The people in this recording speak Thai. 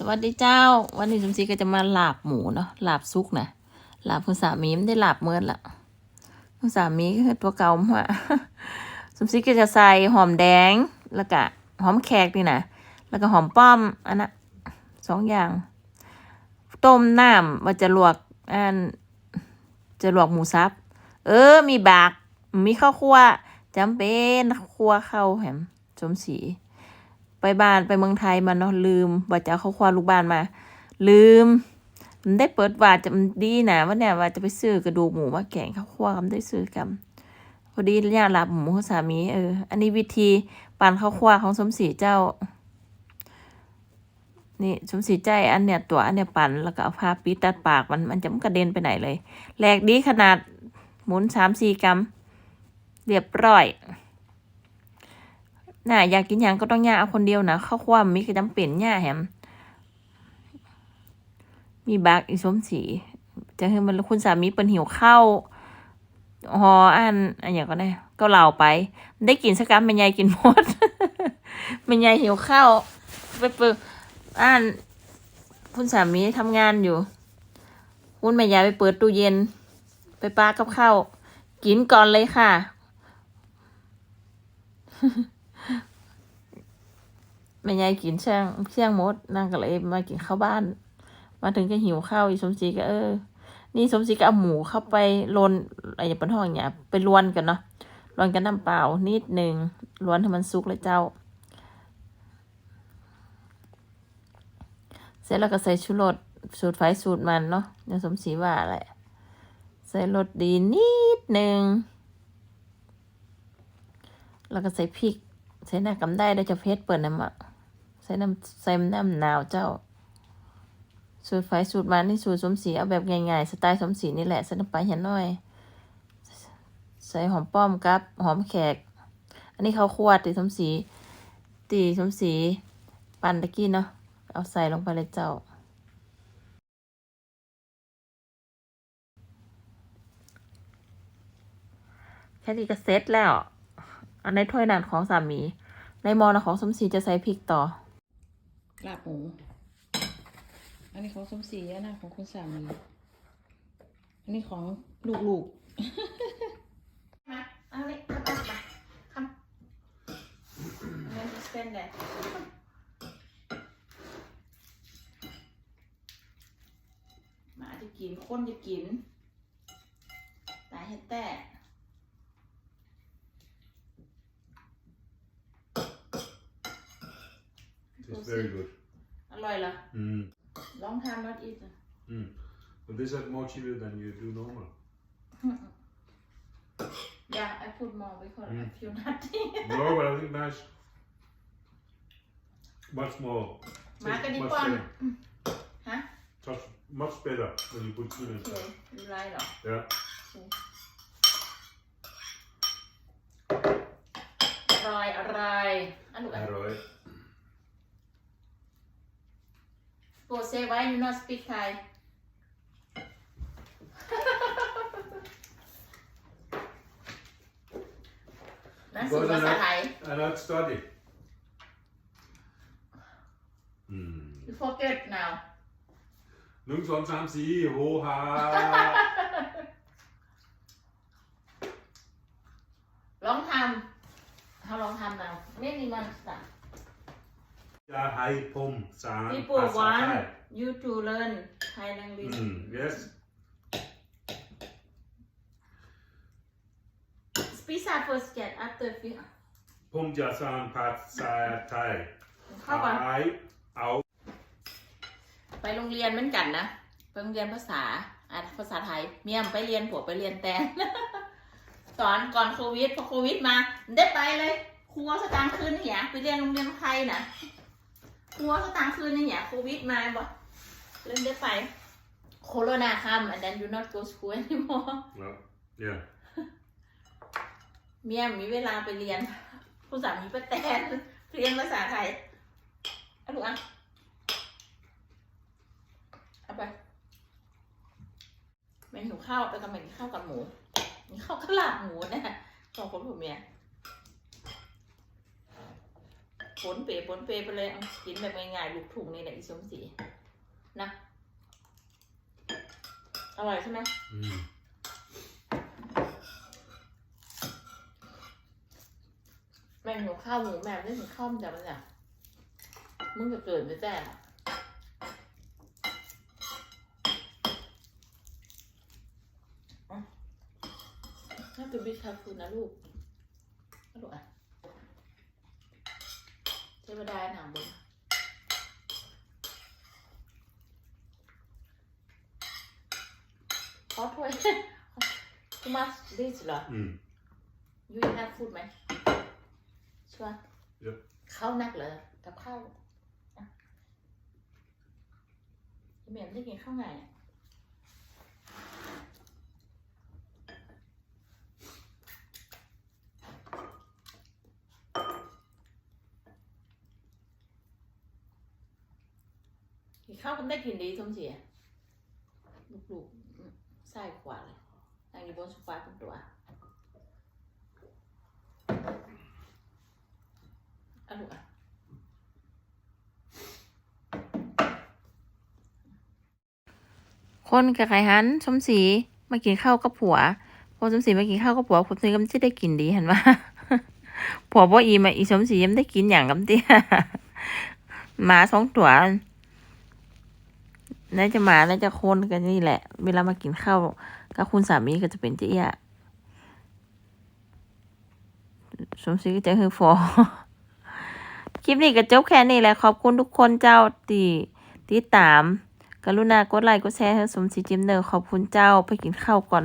สวัสดีเจ้า วันนี้สมศรีก็จะมาหลาบหมูเนาะหลาบซุกนะหลาบคุณสามีไม่ได้หลาบเมื่อละคุณสามีก็คือตัวเก่ามาสมศรีก็จะใส่หอมแดงแล้วก็หอมแขกนี่นะแล้วก็หอมป้อมอันนะสองอย่าง ต้มน้ำว่าจะลวกอันจะลวกหมูสับ เออ มีบาก มีข้าวคั่วจำเป็นคั่วเข้าวแหมสมศรี ไปบ้านไปเมืองไทยมาเนาะลืมว่าจะเอาข้าวควาลูกบ้านมา ลืม มันได้เปิดว่าจะมันดีนะว่าเนี่ยว่าจะไปซื้อกระดูกหมูมาแกงข้าวคั่วกันได้ซื้อกันพอดีเนี่ยหลับหมูของสามีเอออันนี้วิธีปั่นข้าวคั่วของสมศรีเจ้า นี่สมศรีใจอันเนี้ยตัวอันเนี้ยปั่นแล้วก็เอาผ้าปิดตัดปากมันมันจะไม่กระเด็นไปไหนเลยแหลกดีขนาดหมุนสามสี่กรัมเรียบร้อย น่ะอยากกินหยังก็ต้องย่าเอาคนเดียวนะข้าวคว่ำมีก็จำเป็นย่าแฮมมีบักอีสมสีจะให้มันคุณสามีเปินหิวข้าวหออันอันอย่างก็ได้ก็เหล่าไป ได้กินสักกัมเป็นยายกินหมดเป็นยายหิวข้าวไปเปิดอ่านคุณสามีทำงานอยู่คุณแม่ยายไปเปิดตู้เย็น ไปปลากับข้าวกินก่อนเลยค่ะ แม่ยายกินเชียงเชียงมดนางก็เลยมากินข้าวบ้าน มาถึงก็หิวข้าวอีสมศรีก็เออ นี่สมศรีก็เอาหมูเข้าไปลนอะไรอย่างเป็นห้องอย่างเงี้ยไปลวนกันเนาะลวนกันน้ำเปล่านิดหนึ่งลวนให้มันสุกเลยเจ้า เสร็จแล้วก็ใส่ชูรสสูตรไฟสูตรมันเนาะอย่างสมศรีว่าแหละใส่รสดีนิดหนึ่งแล้วก็ใส่พริก ใส่หน้ากำได้ได้จะเพชรเปิดน้ำอะ ใส่น้ำใส่น้ำหนาวเจ้า สูตรไฟสูตรมันนี่สูตรสมศรีเอาแบบง่ายๆสไตล์สมศรีนี่แหละใส่น้ำปลาเห็นหน่อย ใส่หอมป้อมกับหอมแขก อันนี้เขาวคั่วตีสมศรีตีสมศรีปั่นตะกี้เนาะเอาใส่ลงไปเลยเจ้าแค่นี้ก็เซ็ตแล้ว อันในถ้วยนั้นของสามี ในมอนะของสมศรีจะใส่พริกต่อ ลาบหมู อันนี้ของสมศรีอันนั้นของคุณสามีอันนี้ของลูกๆมาเอาเลยเอาไปมาคำเงินจะ spend that หมาจะกินคนจะกิน ตายเฮ็ดแต่ It's very good. อร่อยเหรอ Mm. long time not eat Mm. But this has more chili than you do normal. yeah I put more because I Mm. feel nothing no, but I think nice. Much more. หมากัน tastes ดี much กว่า better. ฮะ Touch much better when you put chili โอเค inside. ดูไรเหรอ Yeah. อร่อยอร่อยอันลูกอัน Alright. โ ปรเซไว้ you not speak Thai นั่นสื่อภาษาไทย And I'd study. Mm. you forget now หนึ่งสองสามสี่โหฮา ลองทำเขาลองทำเราไม่มีมันสั่ง ยาให้ผมสาร people ภาษาไท want ย you to learn Thai language อืม yes speak Thai first get after speak ผมจะสอนภาษาไทยเข้าก่อนไอเอาไปโรงเรียนเหมือนกันนะ ไปโรงเรียนภาษาอะภาษาไทย เมียมไปเรียนผัวไปเรียนแต่สอนก่อนโควิด พอโควิดมา ได้ไปเลย ครูเอาสตางค์คืนนี่หยไปเรียนโรงเรียนไทยนะ ครูเอาสตางค์คืนนี่หยโควิดมาบ่เริ่มได้ไปโคโรนาคัม and then you not go school anymore แล้ว yeah เมียมีเวลาไปเรียน ผู้สามีไปแตนเรียนภาษาไทยเอาลูกอะเอาไปแม่หิวข้าวไปกับแม่กินข้าวกับหมูมีข้าวกระลาบหมูนะสองคนผัวเมีย ผลเปรผลเปรไปเลยเอากินแบบง่ายๆลูกถุงนี่แหละอีสมศรีนะอร่อยใช่ไหม Mm. แม่งหิวข้าวหมูแม่ไม่ถึงข้าวมันจะมันเนี่ยมึงจะเกิดไม่แต่น่าจะบิชาฟูนะลูกนะลูกอะ เทวดาหนังบนขอถ้วย Too much this เหรอ Mm. ยูนักพูดไหมชัวร์ Yep. ข้าวนักเหรอกับข้าวอะพี่เมียมได้กินข้าวไงเนี่ ข้าวกันได้กินดีสมศรีอะลูกๆไส้ขวาเลยนั่งอยู่บนโซฟาเป็นตัวอะลูกอะคนกับไข่หันสมศรีมากินข้าวกับผัวพอสมศรีมากินข้าวกับผัวผมซีก็ไม่ได้กินดีเห็นว่าผัวบ่อีมาอีสมศรียังได้กินอย่างกับเตี้ยหมาสองตัว น่าจะหมาน่าจะคนกันนี่แหละ เวลามากินข้าวกับคุณสามีก็จะเป็นเตี้ยสมศรีก็จะคือฟอคลิปนี้ก็จบแค่นี้แหละ ขอบคุณทุกคนเจ้าตีติดตาม กรุณากดไลค์กดแชร์ให้สมศรีจิมเนอร์ขอบคุณเจ้าไปกินข้าวก่อน